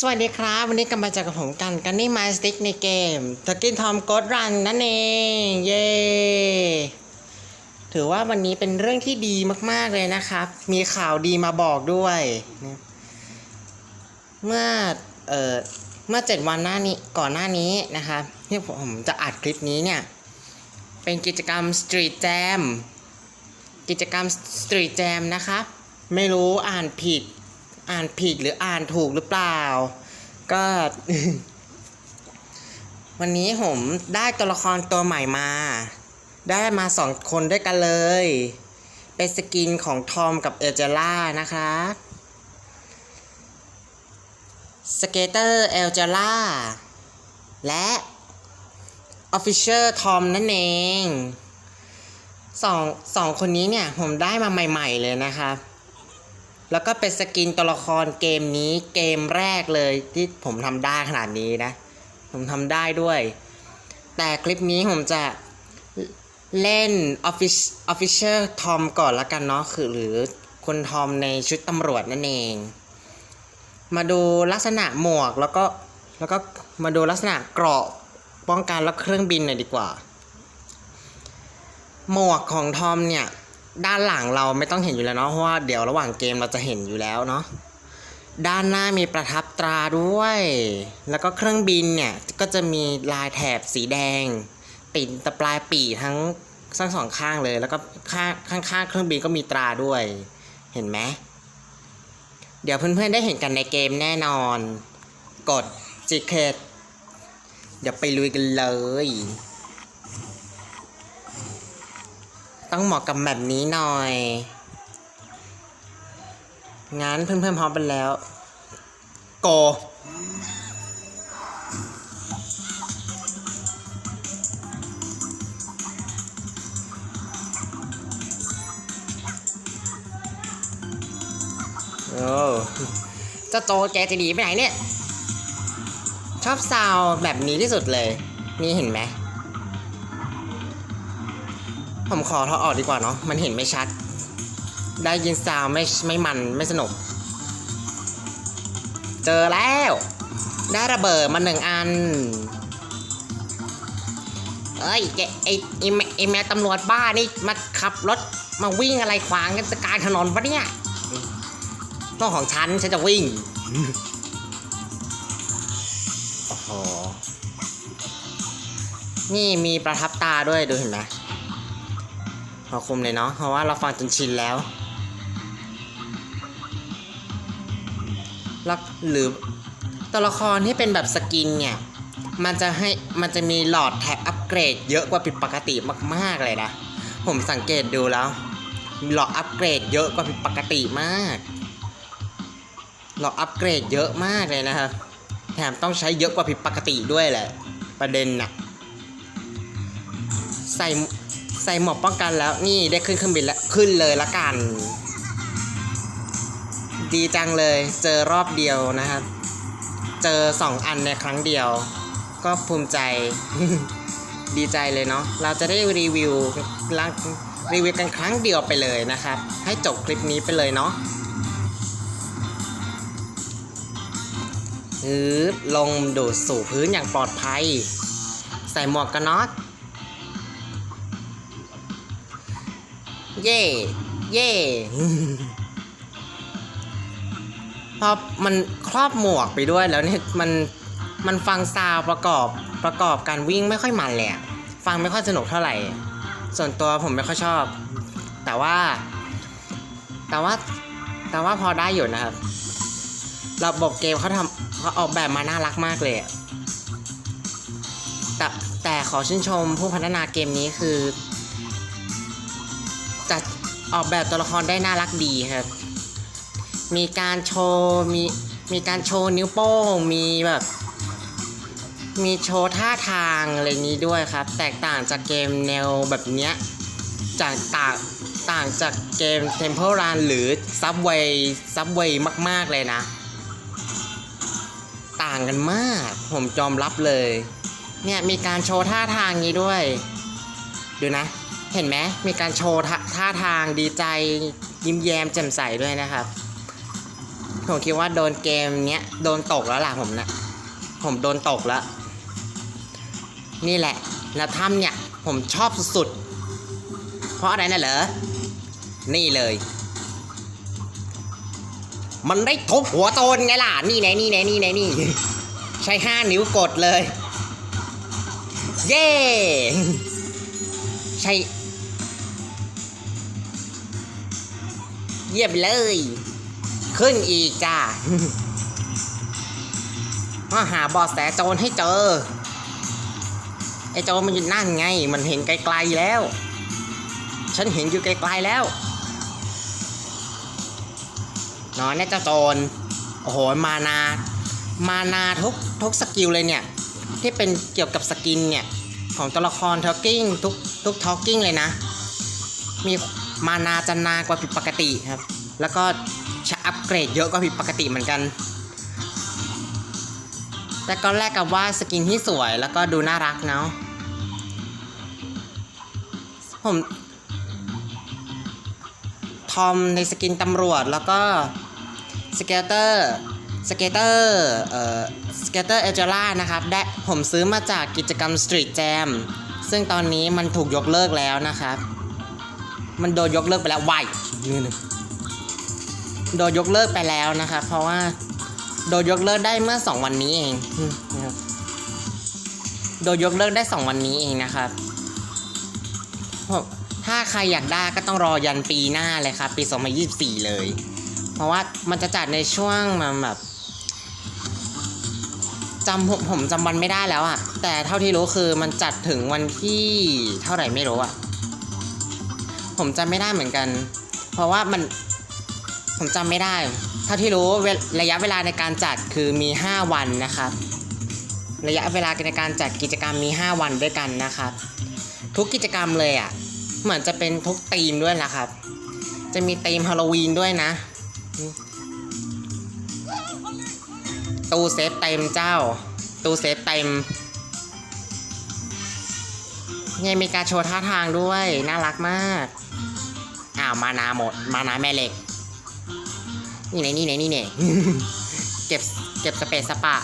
สวัสดีครับ วันนี้กลับมาจอกับผมกันกันนี่มาสติ๊กในเกมตะกินทอมกดรันนั่นเอง เย้ถือว่าวันนี้เป็นเรื่องที่ดีมาก ๆ เลยนะครับ มีข่าวดีมาบอกด้วย เมื่อเอ่อเมื่อเจ็ดวันหน้านี้ก่อนหน้านี้นะครับที่ผมจะอัดคลิปนี้เนี่ย เป็นกิจกรรม Street Jam กิจกรรม Street Jam นะครับ ไม่รู้อ่านผิด อ่านผิดหรืออ่านถูกหรือเปล่า ก็ วันนี้ผมได้ตัวละครตัวใหม่มา ได้มาสองคนด้วยกันเลย เป็นสกินของทอมกับเอเจล่านะครับสเกเตอร์เอลเจล่าและออฟฟิเชียลทอมนั่นเองสองสองคนนี้เนี่ย ผมได้มาใหม่ ๆ เลยนะครับ แล้วก็เป็นสกินตัวละครเกมนี้เกมแรกเลยที่ผมทำได้ขนาดนี้นะ ผมทำได้ด้วย แต่คลิปนี้ผมจะเล่น Office Official Tom ก่อนละกันเนาะคือหรือคนทอมในชุดตำรวจนั่นเอง มาดูลักษณะหมวกแล้วก็แล้วก็มาดูลักษณะเกราะป้องกันและเครื่องบินหน่อยดีกว่า หมวกของทอมเนี่ย ด้านหลังเราไม่ต้องเห็นอยู่แล้วเนาะเพราะว่าเดี๋ยวระหว่างเกมเราจะเห็นอยู่แล้วเนาะด้านหน้ามีประทับตราด้วย แล้วก็เครื่องบินเนี่ยก็จะมีลายแถบสีแดงปิดตะปลายปีทั้งทั้งสองข้างเลย แล้วก็ข้างข้างข้างเครื่องบินก็มีตราด้วย เห็นไหมเดี๋ยวเพื่อนๆได้เห็นกันในเกมแน่นอน กด s e c r e t เดี๋ยวไปลุยกันเลย ต้องเหมาะกับแบบนี้หน่อย งั้นเพื่อนๆพร้อมกันแล้ว โกโอ้จ้าโจแกจะหนีไปไหนเนี่ย ชอบซาวแบบนี้ที่สุดเลย นี่เห็นไหม ผมขอถอดออกดีกว่าเนาะ มันเห็นไม่ชัด ได้ยินซาวด์ไม่ไม่มันไม่สนุก เจอแล้ว ได้ระเบิดมาหนึ่งอัน เอ้ยแกไอไอแม่ไอแม่ตำรวจบ้านี่มาขับรถมาวิ่งอะไรขวางกันกลางถนนปะเนี่ยต้องของฉันฉันจะวิ่ง โอ้โห นี่มีประทับตาด้วยดูเห็นไหม พอคุมเลยเนาะเพราะว่าเราฟังจนชินแล้วแล้วหรือตัวละครที่เป็นแบบสกินเนี่ย มันจะให้มันจะมีหลอดแท็บอัปเกรดเยอะกว่าผิดปกติมาก ๆ เลยนะ ผมสังเกตดูแล้วหลอดอัปเกรดเยอะกว่าผิดปกติมากหลอดอัปเกรดเยอะมากเลยนะครับ แถมต้องใช้เยอะกว่าผิดปกติด้วยแหละ ประเด็นน่ะใส่ ใส่หมวกป้องกันแล้วนี่ได้ขึ้นเครื่องบินแล้วขึ้นเลยละกัน ดีจังเลยเจอรอบเดียวนะครับ เจอสองอันในครั้งเดียว ก็ภูมิใจดีใจเลยเนาะเราจะได้รีวิวลังรีวิวกันครั้งเดียวไปเลยนะครับ ให้จบคลิปนี้ไปเลยเนาะอือลงดูดสู่พื้นอย่างปลอดภัย ใส่หมวกกันน็อก เย่ เย่พอมันครอบหมวกไปด้วยแล้วเนี่ยมันมันฟังซาวประกอบประกอบการวิ่งไม่ค่อยมันเลยฟังไม่ค่อยสนุกเท่าไหร่ ส่วนตัวผมไม่ค่อยชอบ แต่ว่า แต่ว่าแต่ว่าพอได้อยู่นะครับระบบเกมเขาทำเขาออกแบบมาน่ารักมากเลยแต่แต่ขอชื่นชมผู้พัฒนาเกมนี้คือ ออกแบบตัวละครได้น่ารักดีครับ มีการโชว์มีมีการโชว์นิ้วโป้งมีแบบ มีโชว์ท่าทางอะไรนี้ด้วยครับ แตกต่างจากเกมแนวแบบเนี้ยจากต่างต่างจากเกม Temple Run หรือ Subway Subway มาก ๆ เลยนะ ต่างกันมาก ผมยอมรับเลย เนี่ย มีการโชว์ท่าทางนี้ด้วย ดูนะ เห็นไหมมีการโชว์ท่าทางดีใจยิ้มแย้มแจ่มใสด้วยนะครับผมคิดว่าโดนเกมเนี้ยโดนตกแล้วล่ะผมนะผมโดนตกแล้ว นี่แหละ แล้วถ้ำเนี่ย ผมชอบสุดๆ เพราะอะไรนะเหรอ นี่เลย มันได้ทุบหัวโจรไงล่ะ นี่ไงนี่ไงนี่ไงนี่ ใช้ห้านิ้วกดเลย เย้ ใช่ เยี่ยมเลย ขึ้นอีกจ้ามาหาบอสแสโจรให้เจอ ไอ้โจรมันอยู่นั่นไง มันเห็นไกลๆแล้ว ฉันเห็นอยู่ไกลๆแล้ว นอนแน่เจ้าโจร โอ้โห มานา มานาทุกทุกสกิลเลยเนี่ย ที่เป็นเกี่ยวกับสกินเนี่ย ของตัวละครทอ l กิ้งทุกทุกทอ l กิ้งเลยนะ มี มานาจะนานกว่าผิดปกติครับ แล้วก็จะอัปเกรดเยอะกว่าผิดปกติเหมือนกัน แต่ก็แลกกับว่าสกินที่สวยแล้วก็ดูน่ารักเนาะผมทอมในสกินตำรวจแล้วก็สเกลเตอร์สเกลเตอร์เอ่อสเกลเตอร์เอเจล่านะครับได้ผมซื้อมาจากกิจกรรม Street Jam ซึ่งตอนนี้มันถูกยกเลิกแล้วนะครับ มันโดนยกเลิกไปแล้ววายนี่นึงโดนยกเลิกไปแล้วนะครับเพราะว่า โดนยกเลิกได้เมื่อ2วันนี้เองอืมนะครับโดนยกเลิกได้2วันนี้เองนะครับผมถ้าใครอยากได้ก็ต้องรอยันปีหน้าเลยครับ ปี 2024 เลย เพราะว่ามันจะจัดในช่วงมาแบบจำผมผมจำวันไม่ได้แล้วอะแต่เท่าที่รู้คือมันจัดถึงวันที่เท่าไหร่ไม่รู้อะ ผมจำไม่ได้เหมือนกัน เพราะว่ามันผมจำไม่ได้ เท่าที่รู้ระยะเวลาในการจัดคือมี 5 วันนะครับ ระยะเวลาในการจัดกิจกรรมมี 5 วันด้วยกันนะครับ ทุกกิจกรรมเลยอะ่ะ เหมือนจะเป็นทุกธีมด้วยนะครับ จะมีธีมฮาโลวีนด้วยนะ ตู้เซฟเต็มเจ้า ตู้เซฟเต็มเนี่ยมีการโชว์ท่าทางด้วย น่ารักมากาวมานาหมด มานาแม่เหล็ก นี่ไหนนี่ไหนนี่ไหนเก็บเก็บสเปซสปะ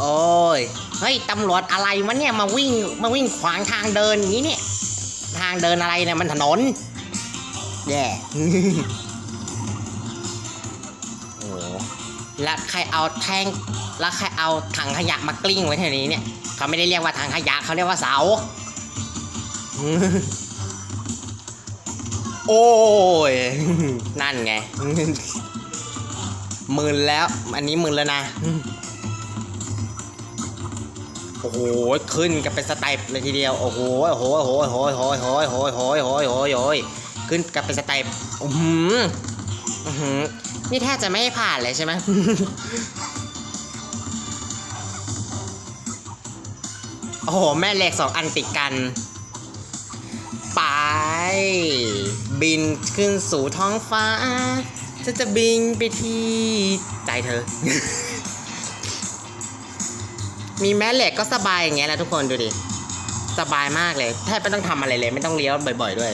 โอ้ย เฮ้ย ตำรวจอะไรวะเนี่ยมาวิ่งมาวิ่งขวางทางเดินอย่างนี้เนี่ย ทางเดินอะไรเนี่ยมันถนน แย่โอ้โหแล้วใครเอาแท่ง แล้วใครเอาถังขยะมากลิ้งไว้แถวนี้เนี่ยเขาไม่ได้เรียกว่าถังขยะเขาเรียกว่าเสา โอ้ย นั่นไงหมื่นแล้ว อันนี้หมื่นแล้วนะ โอ้โห ขึ้นกันเป็นสเต็ปเลยทีเดียว โอ้โห โอ้โห โอ้โห โอ้โห โอ้โห โอ้โห โอ้โห โอ้โห โอ้โหโอ้โหขึ้นกันเป็นสเต็ปอือหืออือหือนี่แทบจะไม่ให้ผ่านเลยใช่ไหม โอ้โห แม่เหล็กสองอันติดกัน ไป บินขึ้นสู่ท้องฟ้าฉันจะบินไปที่ใจเธอ มีแม่เหล็กก็สบายอย่างเงี้ยแหละทุกคนดูดิ สบายมากเลยแทบไม่ต้องทำอะไรเลย ไม่ต้องเลี้ยวบ่อย ๆ ด้วย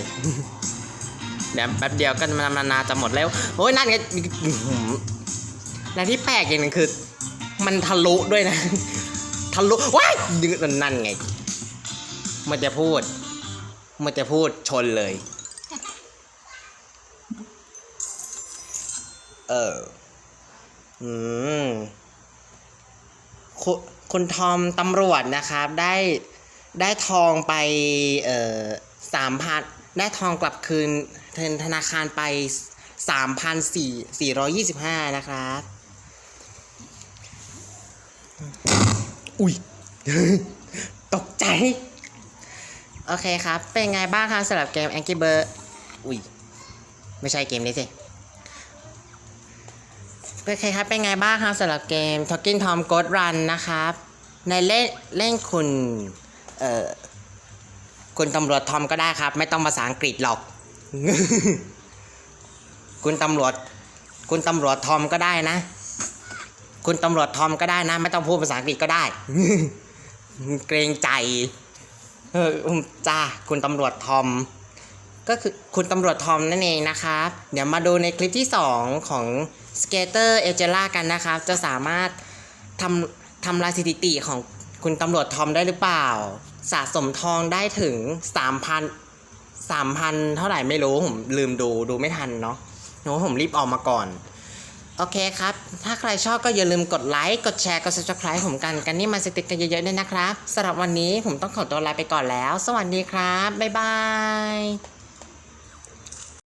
เดี๋ยวแป๊บเดียวก็นานาจะหมดแล้วโอ้ยนั่นไงและที่แปลกอย่างหนึงคือ มันทะลุด้วยนะ ทะลุว้ายดึงนั่นไง มันจะพูด มันจะพูดชนเลย เออ อืมคุณคุณทอมตำรวจนะครับ ได้ได้ทองไป เอ่อสามพันได้ทองกลับคืนเทนธนาคารไปสามพันสี่สี่ร้อยยี่สิบห้านะครับ อุ้ย ตกใจ โอเคครับ เป็นไงบ้างครับสำหรับเกม Angry Bird อุ้ย ไม่ใช่เกมนี้สิโอเคครับ เป็นไงบ้างครับสำหรับเกม Talking Tom Ghost Run นะครับ ในเล่นเล่นคุณ เอ่อ คุณตำรวจทอมก็ได้ครับ ไม่ต้องภาษาอังกฤษหรอก คุณตำรวจ คุณตำรวจทอมก็ได้นะ คุณตำรวจทอมก็ได้นะ ไม่ต้องพูดภาษาอังกฤษก็ได้ เกรงใจ เอออืมจ้าคุณตำรวจทอม ก็คือคุณตำรวจทอมนั่นเองนะครับ เดี๋ยวมาดูในคลิปที่ 2 ของสเกตเตอร์เอเจล่ากันนะครับ จะสามารถทำทำลายสถิติของคุณตำรวจทอมได้หรือเปล่า สะสมทองได้ถึง 3,000 3,000 เท่าไหร่ไม่รู้ ผมลืมดูดูไม่ทันเนาะโน้ผมรีบออกมาก่อน โอเคครับ ถ้าใครชอบก็อย่าลืมกดไลค์ กดแชร์ กด subscribe ผมกัน กันนี่มาสติดกันเยอะๆด้วยนะครับสำหรับวันนี้ผมต้องขอตัวลาไปก่อนแล้ว สวัสดีครับ บ๊ายบาย